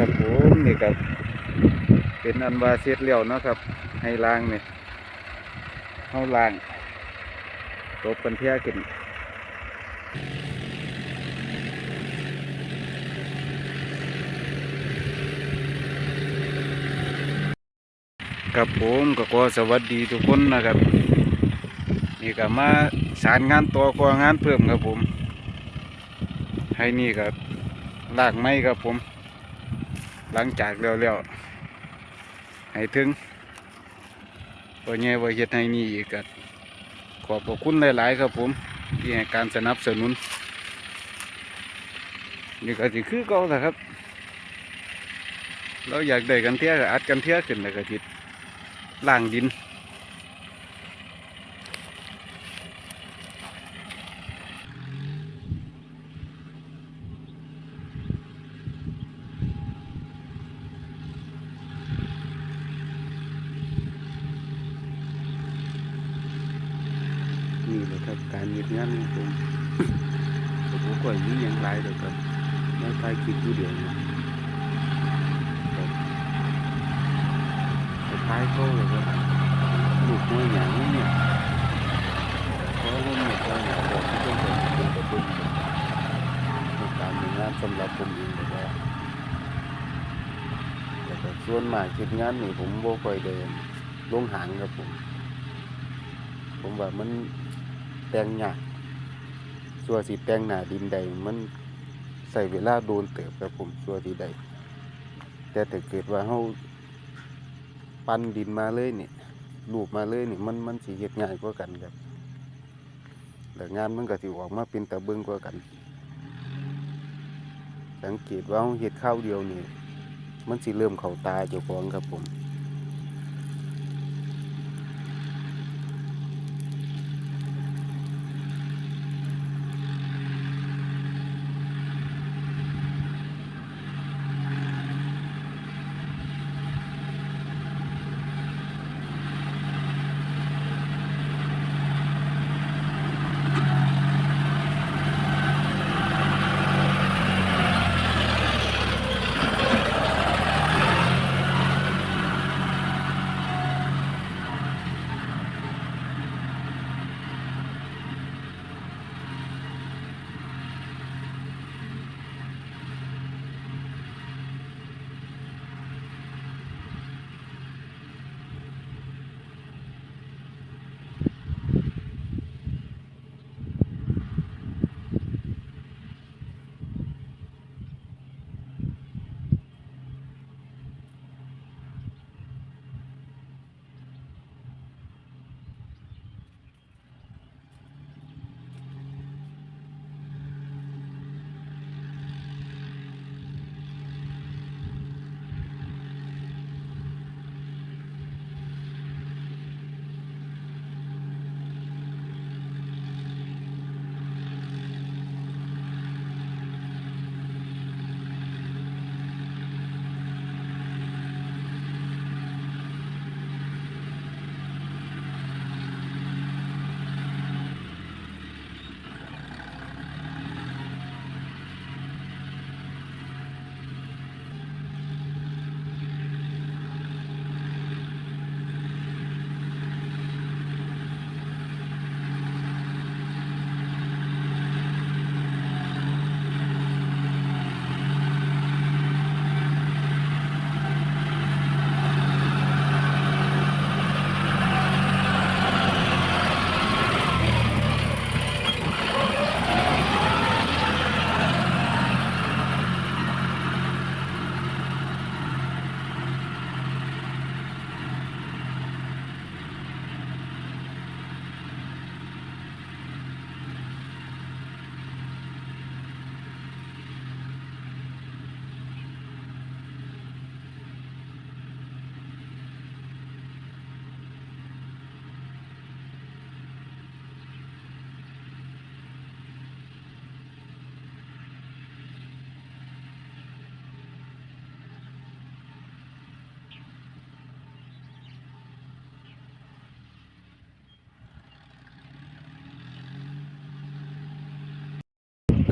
ครับผมนี่ครับเป็นอันวาเสร็จแล้วนะครับ ให้ล้างนี่เฮาล้างตบกันเที่ยขึ้นครับผมก็ขอสวัสดีทุกคนนะครับ นี่ก็มาสารงานต่อกว่างานเพิ่มครับผม ให้นี่ครับลากไม้ครับผม หลังจากเร็วๆให้ถึงตัวเง่ว่าเฮ็ดให้นี่อีกก็ขอบคุณหลายๆครับผมที่ให้การสนับสนุนนี่ก็สิคือเก่าแหละครับ เราอยากได้กันเที่ยอัดกันเที่ยขึ้นแล้วก็จิล่างดิน นี่แหละครับการเฮ็ดงานของผมผมก็มีอย่างไรเลยครับไม่ใช่คิดอยู่เดียวนะครับไปท้ายเขาเลยครับลูกน้อยอย่างนี้เนี่ยเพราะว่าเนี่ยก็อยากบอกที่ต้องเป็นเป็นกระตุ้นในการทำงานสำหรับผมเองแต่ว่าแต่ส่วนมากคิดงานนี่ผมบ่ค่อยเดินลงหางครับผม ผมว่ามัน แต่งยากสัวสีแป้งหนาดินใดมันใส่เวลาโดนเติบครับผมสัวที่ใด แต่ถ้าเกิดว่าเฮาปั้นดินมาเลยเนี่ยรูปมาเลยเนี่ยมันมันสิเฮ็ดง่ายกว่ากันครับแล้วงานมันก็สิออกมาเป็นตะเบิงกว่ากัน สังเกตว่าเฮาเฮ็ดข้าวเดียวนี่มันสิเริ่มเข้าตาเจ้าของครับผม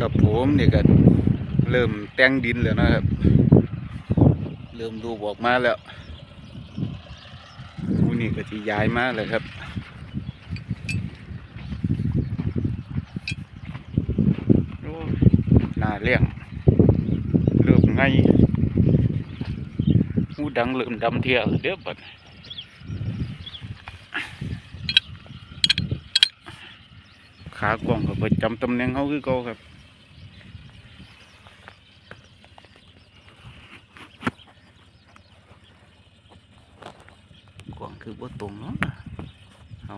กับผมนี่ก็เริ่มแต่งดินแล้วนะครับ เริ่มดูบอกมาแล้วมูนี่ก็ที่ย้ายมาเลยครับโอ้ยน่าเลี้ยงเริ่มไงหูดังเริ่มดำเทียวเด้อบัดขากล้องก็ประจำตำแหน่งเขาคือเก่าครับ กวาง คือบ่ตรงเนาะเอา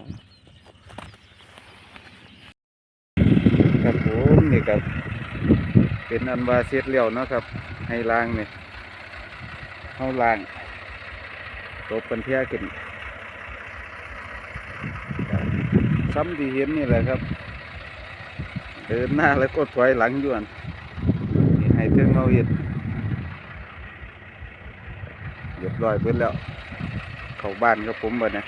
ครับผมนี่ครับ เป็นอันว่าเสร็จแล้วเนาะครับ ให้ล้างนี่เฮาล้างตบกันเที่ยขึ้นซ้ำที่เห็นนี่แหละครับ เดินหน้าแล้วก็ถอยหลังยู่อันให้เทิงเอาเห็ดเรียบร้อยเบิดแล้ว เข้าบ้านครับผมบัดนี้